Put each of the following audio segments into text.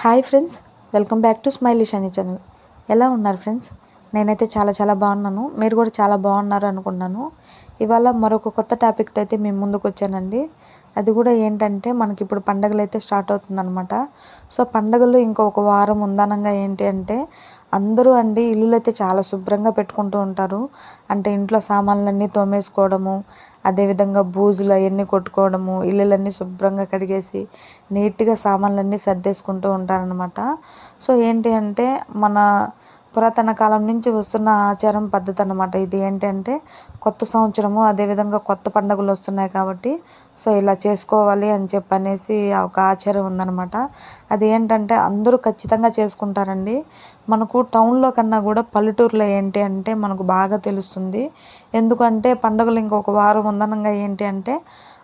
Hi friends welcome back to Smilish అనే channel. ఎలా ఉన్నారు ఫ్రెండ్స్? నేనైతే చాలా చాలా బాగున్నాను. మీరు కూడా చాలా బాగున్నారు అనుకున్నాను. ఇవాళ మరొక కొత్త టాపిక్తో అయితే మేము ముందుకు వచ్చానండి. అది కూడా ఏంటంటే మనకి ఇప్పుడు పండగలు అయితే స్టార్ట్ అవుతుందన్నమాట. సో పండగలు ఇంకొక వారం ఉందనంగా ఏంటి అంటే అందరూ అండి ఇల్లులు అయితే చాలా శుభ్రంగా పెట్టుకుంటూ ఉంటారు. అంటే ఇంట్లో సామాన్లన్నీ తోమేసుకోవడము అదేవిధంగా బూజులు అవన్నీ కొట్టుకోవడము ఇల్లులన్నీ శుభ్రంగా కడిగేసి నీట్గా సామాన్లన్నీ సర్దేసుకుంటూ ఉంటారనమాట సో ఏంటి అంటే మన పురాతన కాలం నుంచి వస్తున్న ఆచారం పద్ధతి అనమాట ఇది. ఏంటంటే కొత్త సంవత్సరము అదేవిధంగా కొత్త పండుగలు వస్తున్నాయి కాబట్టి సో ఇలా చేసుకోవాలి అని చెప్పనేసి ఒక ఆచారం ఉందన్నమాట. అది ఏంటంటే అందరూ ఖచ్చితంగా చేసుకుంటారండి. మనకు టౌన్లో కన్నా కూడా పల్లెటూరులో ఏంటి అంటే మనకు బాగా తెలుస్తుంది. ఎందుకంటే పండుగలు ఇంకొక వారం ఉందనంగా ఏంటి అంటే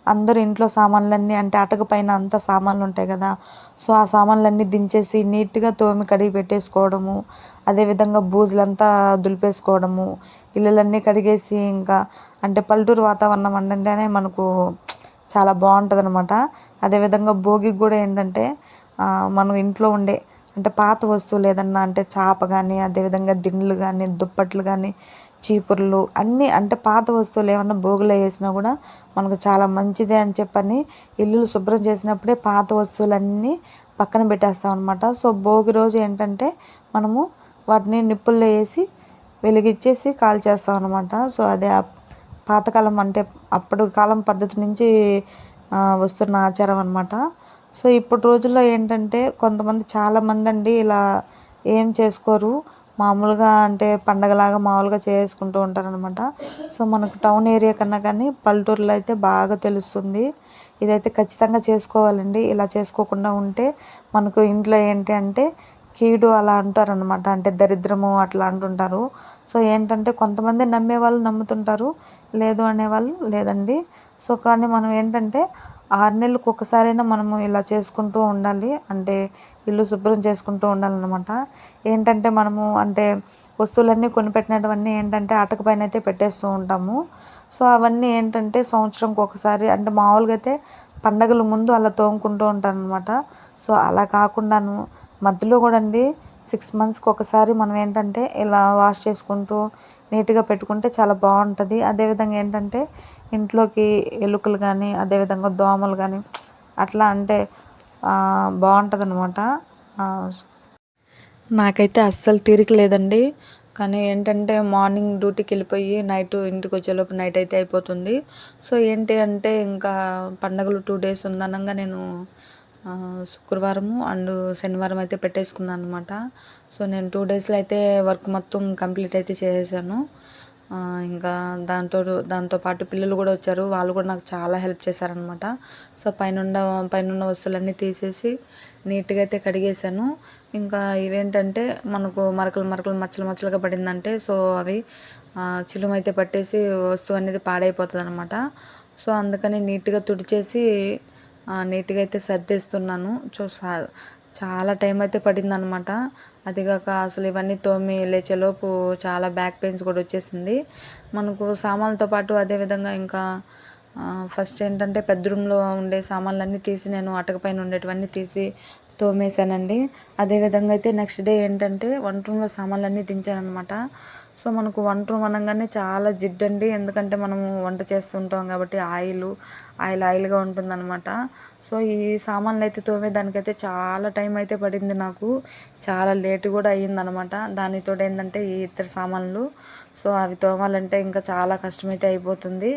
అందరూ ఇంట్లో సామాన్లన్నీ అంటే అటక పైన అంత సామాన్లు ఉంటాయి కదా. సో ఆ సామాన్లన్నీ దించేసి నీట్గా తోమి కడిగి పెట్టేసుకోవడము అదేవిధంగా బూజులంతా దులిపేసుకోవడము ఇల్లులన్నీ కడిగేసి ఇంకా అంటే పల్లెటూరు వాతావరణం అంటేనే మనకు చాలా బాగుంటుంది అనమాట అదేవిధంగా భోగికి కూడా ఏంటంటే మనం ఇంట్లో ఉండే అంటే పాత వస్తువులు ఏదన్నా అంటే చాప కానీ అదేవిధంగా దిండ్లు కానీ దుప్పట్లు కానీ చీపుర్లు అన్నీ అంటే పాత వస్తువులు ఏమన్నా భోగిలో వేసినా కూడా మనకు చాలా మంచిదే అని చెప్పని ఇల్లులు శుభ్రం చేసినప్పుడే పాత వస్తువులన్నీ పక్కన పెట్టేస్తాం అనమాట సో భోగి రోజు ఏంటంటే మనము వాటిని నిప్పుల్లో వేసి వెలిగిచ్చేసి కాల్చేస్తాం అనమాట సో అదే పాతకాలం అంటే అప్పుడు కాలం పద్ధతి నుంచి వస్తున్న ఆచారం అనమాట సో ఇప్పుడు రోజుల్లో ఏంటంటే కొంతమంది చాలామంది అండి ఇలా ఏం చేసుకోరు. మామూలుగా అంటే పండగలాగా మామూలుగా చేసుకుంటూ ఉంటారనమాట సో మనకు టౌన్ ఏరియా కన్నా కానీ పల్లెటూరులో అయితే బాగా తెలుస్తుంది. ఇదైతే ఖచ్చితంగా చేసుకోవాలండి. ఇలా చేసుకోకుండా ఉంటే మనకు ఇంట్లో ఏంటి అంటే కీడు అలా అంటారనమాట అంటే దరిద్రము అట్లా అంటుంటారు. సో ఏంటంటే కొంతమంది నమ్మే వాళ్ళు నమ్ముతుంటారు. లేదు అనేవాళ్ళు లేదండి. సో కానీ మనం ఏంటంటే ఆరు నెలలకు ఒకసారైనా మనము ఇలా చేసుకుంటూ ఉండాలి. అంటే ఇల్లు శుభ్రం చేసుకుంటూ ఉండాలన్నమాట. ఏంటంటే మనము అంటే వస్తువులన్నీ కొనిపెట్టినటువన్నీ ఏంటంటే అటక పైన అయితే పెట్టేస్తూ ఉంటాము. సో అవన్నీ ఏంటంటే సంవత్సరంకి ఒకసారి అంటే మామూలుగా అయితే పండగల ముందు అలా తోముకుంటూ ఉంటాను అనమాట సో అలా కాకుండాను మధ్యలో కూడా అండి సిక్స్ మంత్స్కి ఒకసారి మనం ఏంటంటే ఇలా వాష్ చేసుకుంటూ నీట్గా పెట్టుకుంటే చాలా బాగుంటుంది. అదేవిధంగా ఏంటంటే ఇంట్లోకి ఎలుకలు కానీ అదేవిధంగా దోమలు కానీ అట్లా అంటే బాగుంటుంది అనమాట నాకైతే అస్సలు తీరిక లేదండి. కానీ ఏంటంటే మార్నింగ్ డ్యూటీకి వెళ్ళిపోయి నైట్ ఇంటికి వచ్చేలోపు నైట్ అయితే అయిపోతుంది. సో ఏంటి అంటే ఇంకా పండగలు టూ డేస్ ఉందనగా నేను శుక్రవారము అండ్ శనివారం అయితే పెట్టేసుకున్నాను అనమాట సో నేను టూ డేస్లో అయితే వర్క్ మొత్తం కంప్లీట్ అయితే చేసేసాను. ఇంకా దాంతో దాంతోపాటు పిల్లలు కూడా వచ్చారు. వాళ్ళు కూడా నాకు చాలా హెల్ప్ చేశారనమాట సో పైన పైన వస్తువులన్నీ తీసేసి నీట్గా అయితే కడిగేసాను ఇంకా ఇవేంటంటే మనకు మరకలు మరకలు మచ్చలు మచ్చలుగా పడిందంటే సో అవి చిలుమైతే పట్టేసి వస్తువు అనేది పాడైపోతుంది అనమాట సో అందుకని నీట్గా తుడిచేసి నీట్గా అయితే సర్దేస్తున్నాను. సో చాలా టైం అయితే పడిందనమాట అదిగాక అసలు ఇవన్నీ తోమి లేచేలోపు చాలా బ్యాక్ పెయిన్స్ కూడా వచ్చేసింది. మనకు సామాన్లతో పాటు అదేవిధంగా ఇంకా ఫస్ట్ ఏంటంటే పెద్ద రూమ్లో ఉండే సామాన్లన్నీ తీసి నేను అటకపైన ఉండేటివన్నీ తీసి తోమేశానండి. అదేవిధంగా అయితే నెక్స్ట్ డే ఏంటంటే వంట రూమ్లో సామాన్లన్నీ దించాను అనమాట సో మనకు వంట రూమ్ అనగానే చాలా జిడ్డండి. ఎందుకంటే మనము వంట చేస్తుంటాం కాబట్టి ఆయిల్ ఆయిల్ ఆయిల్గా ఉంటుందన్నమాట. సో ఈ సామాన్లు అయితే తోమేదానికైతే చాలా టైం అయితే పడింది నాకు. చాలా లేట్ కూడా అయ్యిందనమాట దానితో ఏంటంటే ఈ ఇతర సామాన్లు. సో అవి తోమాలంటే ఇంకా చాలా కష్టమైతే అయిపోతుంది.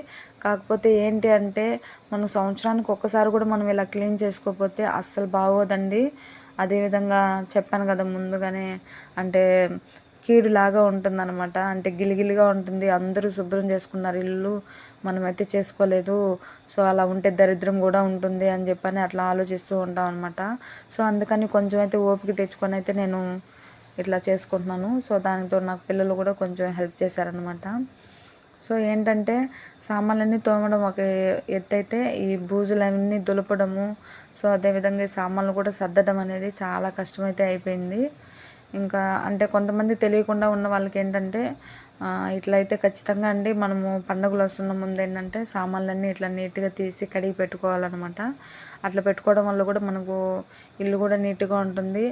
కాకపోతే ఏంటి అంటే మనం సంవత్సరానికి ఒక్కసారి కూడా మనం ఇలా క్లీన్ చేసుకోకపోతే అస్సలు బాగోదండి. అదేవిధంగా చెప్పాను కదా ముందుగానే అంటే కీడులాగా ఉంటుందన్నమాట. అంటే గిలిగిలిగా ఉంటుంది. అందరూ శుభ్రం చేసుకున్నారు. ఇల్లు మనమైతే చేసుకోలేదు. సో అలా ఉంటే దరిద్రం కూడా ఉంటుంది అని చెప్పని అట్లా ఆలోచిస్తూ ఉంటాం అనమాట సో అందుకని కొంచెం అయితే ఓపిక తెచ్చుకొని అయితే నేను ఇట్లా చేసుకుంటున్నాను. సో దానితో నాకు పిల్లలు కూడా కొంచెం హెల్ప్ చేశారనమాట సో ఏంటంటే సామాన్లన్నీ తోమడం ఒక ఎత్తైతే ఈ బూజులన్నీ దులపడము. సో అదేవిధంగా ఈ సామాన్లు కూడా సర్దడం అనేది చాలా కష్టమైతే అయిపోయింది. ఇంకా అంటే కొంతమంది తెలియకుండా ఉన్న వాళ్ళకి ఏంటంటే ఇట్లయితే ఇట్లా అయితే ఖచ్చితంగా అండి మనము పండుగలు వస్తున్న ముందు ఏంటంటే సామాన్లన్నీ ఇట్లా నీట్గా తీసి కడిగి పెట్టుకోవాలన్నమాట. అట్లా పెట్టుకోవడం వల్ల కూడా మనకు ఇల్లు కూడా నీట్గా ఉంటుంది.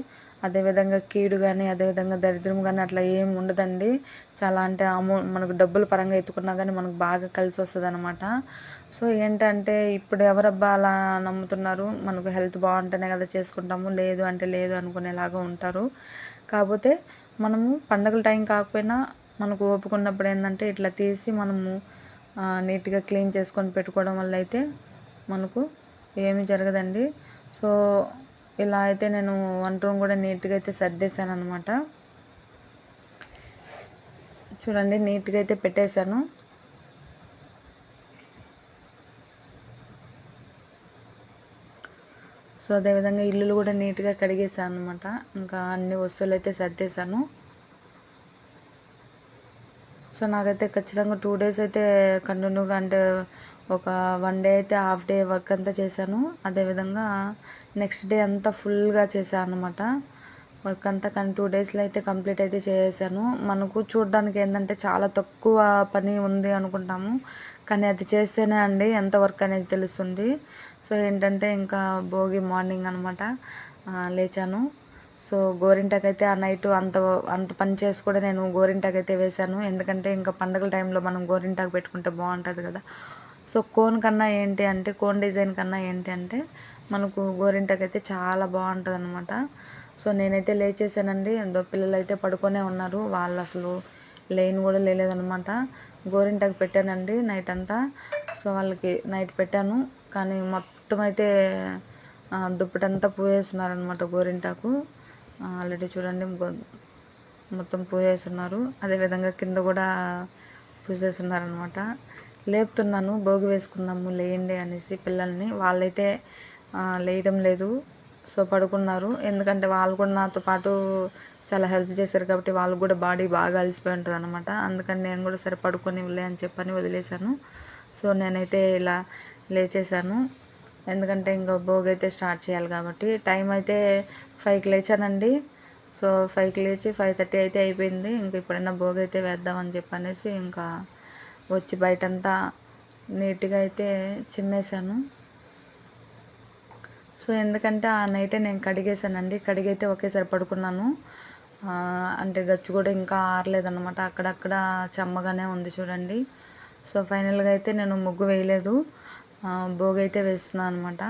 అదేవిధంగా కీడు కానీ అదేవిధంగా దరిద్రం కానీ అట్లా ఏం ఉండదండి. చాలా అంటే అమౌ మనకు డబ్బుల పరంగా ఎత్తుకున్నా కానీ మనకు బాగా కలిసి వస్తుంది అనమాట సో ఏంటంటే ఇప్పుడు ఎవరబ్బా అలా నమ్ముతున్నారు? మనకు హెల్త్ బాగుంటేనే కదా చేసుకుంటాము లేదు అంటే లేదు అనుకునేలాగా ఉంటారు. కాకపోతే మనము పండగల టైం కాకపోయినా మనకు ఒప్పుకున్నప్పుడు ఏంటంటే ఇట్లా తీసి మనము నీట్గా క్లీన్ చేసుకొని పెట్టుకోవడం వల్ల అయితే మనకు ఏమీ జరగదండి. సో ఇలా అయితే నేను వంట రూమ్ కూడా నీట్గా అయితే సర్దేశాను అనమాట చూడండి నీట్గా అయితే పెట్టేశాను. సో అదేవిధంగా ఇల్లులు కూడా నీట్గా కడిగేసాను అనమాట ఇంకా అన్ని వస్తువులు అయితే సర్దేశాను. సో నాకైతే ఖచ్చితంగా టూ డేస్ అయితే కంటిన్యూగా అంటే ఒక వన్ డే అయితే హాఫ్ డే వర్క్ అంతా చేశాను. అదేవిధంగా నెక్స్ట్ డే అంతా ఫుల్గా చేశాను అనమాట వర్క్ అంతా కానీ టూ డేస్లో అయితే కంప్లీట్ అయితే చేసేసాను. మనకు చూడడానికి ఏంటంటే చాలా తక్కువ పని ఉంది అనుకుంటాము. కానీ అది చేస్తేనే అండి ఎంత వర్క్ అనేది తెలుస్తుంది. సో ఏంటంటే ఇంకా భోగి మార్నింగ్ అనమాట లేచాను. సో గోరింటకైతే అయితే ఆ నైట్ అంత అంత పని చేసి కూడా నేను గోరింటకైతే అయితే వేశాను. ఎందుకంటే ఇంకా పండగల టైంలో మనం గోరింటాకు పెట్టుకుంటే బాగుంటుంది కదా. సో కోన్ కన్నా ఏంటి అంటే కోన్ డిజైన్ కన్నా ఏంటి అంటే మనకు గోరింటకైతే అయితే చాలా బాగుంటుంది అనమాట సో నేనైతే లేచేసానండి ఎంతో పిల్లలు అయితే పడుకొనే ఉన్నారు. వాళ్ళు అసలు లేని కూడా లేలేదనమాట గోరింటాకు పెట్టానండి నైట్ అంతా సో వాళ్ళకి నైట్ పెట్టాను. కానీ మొత్తం అయితే ఆ, దుప్పటంతా పూసేస్తున్నారనమాట గోరింటాకు. ఆల్రెడీ చూడండి మొత్తం పూసేస్తున్నారు అదేవిధంగా కింద కూడా పూసేస్తున్నారనమాట లేపుతున్నాను భోగి వేసుకుందాము లేయండి అనేసి పిల్లల్ని. వాళ్ళైతే లేయడం లేదు. సో పడుకున్నారు. ఎందుకంటే వాళ్ళు కూడా నాతో పాటు చాలా హెల్ప్ చేశారు కాబట్టి వాళ్ళకు కూడా బాడీ బాగా అలసిపోయి ఉంటుంది అనమాట అందుకని నేను కూడా సరే పడుకొని లే అని చెప్పని వదిలేశాను. సో నేనైతే ఇలా లేచేశాను. ఎందుకంటే ఇంకా భోగి అయితే స్టార్ట్ చేయాలి కాబట్టి టైం అయితే ఫైవ్కి లేచానండి. సో ఫైవ్కి లేచి ఫైవ్ థర్టీ అయితే అయిపోయింది. ఇంకా ఇప్పుడైనా భోగి అయితే వేద్దామని చెప్పనేసి ఇంకా వచ్చి బయటంతా నీట్గా అయితే చిమ్మేశాను. సో ఎందుకంటే ఆ నైటే నేను కడిగేసానండి కడిగైతే ఒకేసారి పడుకున్నాను. అంటే గచ్చు కూడా ఇంకా ఆరలేదన్నమాట. అక్కడక్కడ చెమ్మగానే ఉంది చూడండి. సో ఫైనల్గా అయితే నేను ముగ్గు వేయలేదు. భోగి అయితే వేస్తున్నాను అనమాట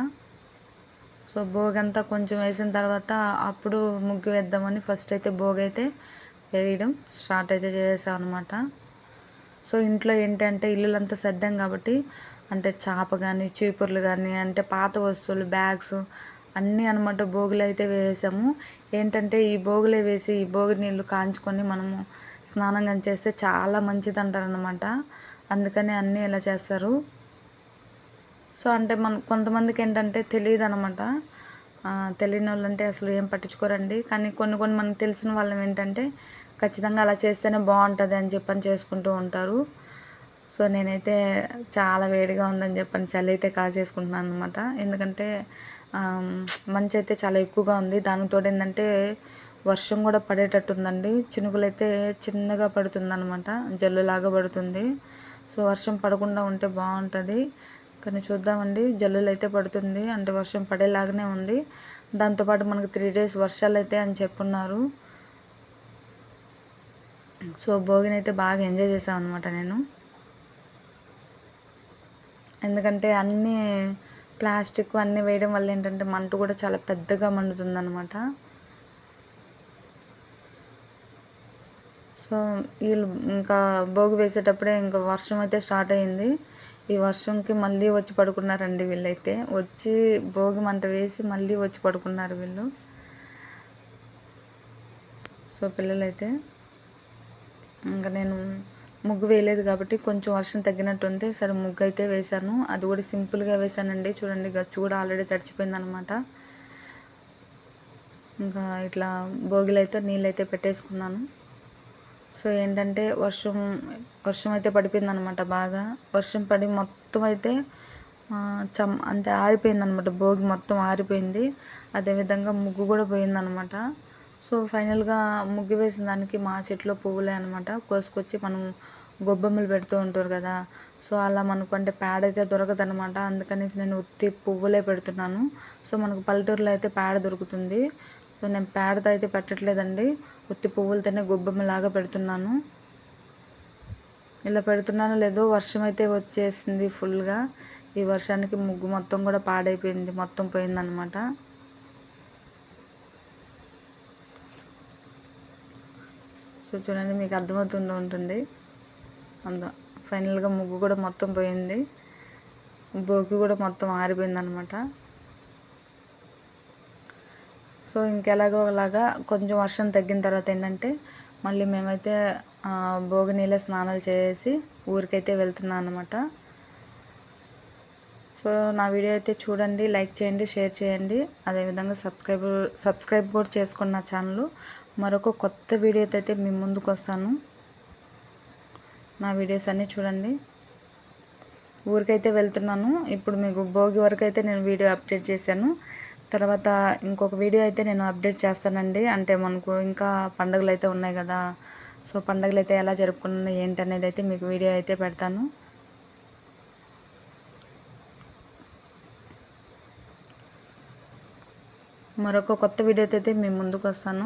సో భోగి అంతా కొంచెం వేసిన తర్వాత అప్పుడు ముగ్గు వేద్దామని ఫస్ట్ అయితే భోగి అయితే వేయడం స్టార్ట్ అయితే చేసాం అనమాట సో ఇంట్లో ఏంటంటే ఇల్లులంతా సర్దాం కాబట్టి అంటే చాప కానీ చీపుర్లు కానీ అంటే పాత వస్తువులు బ్యాగ్స్ అన్నీ అనమాట భోగిలు అయితే వేసాము. ఏంటంటే ఈ భోగిలే వేసి ఈ భోగి నీళ్ళు కాంచుకొని మనము స్నానం కానీ చేస్తే చాలా మంచిది అంటారనమాట అందుకని అన్నీ ఇలా చేస్తారు. సో అంటే మన కొంతమందికి ఏంటంటే తెలియదు అనమాట తెలియని వాళ్ళు అంటే అసలు ఏం పట్టించుకోరండి. కానీ కొన్ని కొన్ని మనకు తెలిసిన వాళ్ళం ఏంటంటే ఖచ్చితంగా అలా చేస్తేనే బాగుంటుంది అని చెప్పని చేసుకుంటూ ఉంటారు. సో నేనైతే చాలా వేడిగా ఉందని చెప్పని చలి అయితే కాసేసుకుంటున్నాను అనమాట ఎందుకంటే మంచి అయితే చాలా ఎక్కువగా ఉంది. దానితో ఏంటంటే వర్షం కూడా పడేటట్టు ఉందండి చినుకులు అయితే చిన్నగా పడుతుంది అనమాట జల్లులాగా పడుతుంది. సో వర్షం పడకుండా ఉంటే బాగుంటుంది. కానీ చూద్దామండి జల్లులు అయితే పడుతుంది. అంటే వర్షం పడేలాగానే ఉంది. దాంతోపాటు మనకు త్రీ డేస్ వర్షాలు అయితే అని చెప్పున్నారు. సో భోగిని అయితే బాగా ఎంజాయ్ చేసాం అనమాట నేను. ఎందుకంటే అన్నీ ప్లాస్టిక్ అన్నీ వేయడం వల్ల ఏంటంటే మంట కూడా చాలా పెద్దగా మండుతుంది అనమాట సో వీళ్ళు ఇంకా భోగి వేసేటప్పుడే ఇంకా వర్షం అయితే స్టార్ట్ అయింది. ఈ వర్షంకి మళ్ళీ వచ్చి పడుకున్నారండి వీళ్ళైతే. వచ్చి భోగి మంట వేసి మళ్ళీ వచ్చి పడుకున్నారు వీళ్ళు. సో పిల్లలైతే ఇంకా నేను ముగ్గు వేయలేదు కాబట్టి కొంచెం వర్షం తగ్గినట్టుంది. సరే ముగ్గు అయితే వేశాను. అది కూడా సింపుల్గా వేశానండి. చూడండి గచ్చు కూడా ఆల్రెడీ తడిచిపోయింది అనమాట ఇంకా ఇట్లా భోగిలో అయితే నీళ్ళు అయితే పెట్టేసుకున్నాను. సో ఏంటంటే వర్షం వర్షం అయితే పడిపోయింది అనమాట బాగా. వర్షం పడి మొత్తం అయితే చమ్ అంటే ఆరిపోయింది అనమాట భోగి మొత్తం ఆరిపోయింది. అదేవిధంగా ముగ్గు కూడా పోయిందనమాట సో ఫైనల్గా ముగ్గు వేసిన దానికి మా చెట్లో పువ్వులే అనమాట కోసుకొచ్చి మనం గొబ్బెమ్మలు పెడుతూ ఉంటారు కదా సో అలా మనకు అంటే ప్యాడ్ అయితే దొరకదు అనమాట అందుకనేసి నేను ఉత్తి పువ్వులే పెడుతున్నాను. సో మనకు పల్లెటూరులో అయితే పేడ దొరుకుతుంది. సో నేను పేడతో అయితే పెట్టట్లేదండి. ఉత్తి పువ్వులతోనే గొబ్బెమ్మలాగా పెడుతున్నాను. ఇలా పెడుతున్నానో లేదో వర్షం అయితే వచ్చేసింది ఫుల్గా. ఈ వర్షానికి ముగ్గు మొత్తం కూడా పాడైపోయింది మొత్తం పోయిందనమాట సో చూడండి మీకు అర్థమవుతుండే ఉంటుంది. అంద ఫైనల్గా ముగ్గు కూడా మొత్తం పోయింది. భోగి కూడా మొత్తం ఆరిపోయింది అనమాట సో ఇంకెలాగో అలాగా కొంచెం వర్షం తగ్గిన తర్వాత ఏంటంటే మళ్ళీ మేమైతే భోగి నీళ్ళ స్నానాలు చేసి ఊరికైతే వెళ్తున్నాను అనమాట. సో నా వీడియో అయితే చూడండి లైక్ చేయండి షేర్ చేయండి. అదేవిధంగా సబ్స్క్రైబ్ సబ్స్క్రైబ్ కూడా చేసుకోండి నా ఛానల్. మరొక కొత్త వీడియోతో అయితే మీ ముందుకు వస్తాను. నా వీడియోస్ అన్నీ చూడండి. ఊరికైతే వెళ్తున్నాను. ఇప్పుడు మీకు భోగి వరకు అయితే నేను వీడియో అప్డేట్ చేశాను. తర్వాత ఇంకొక వీడియో అయితే నేను అప్డేట్ చేస్తానండి. అంటే మనకు ఇంకా పండుగలు అయితే ఉన్నాయి కదా. సో పండుగలు అయితే ఎలా జరుపుకున్నాను ఏంటి అనేది అయితే మీకు వీడియో అయితే పెడతాను. మరొక కొత్త వీడియోతో అయితే మేము ముందుకు వస్తాను.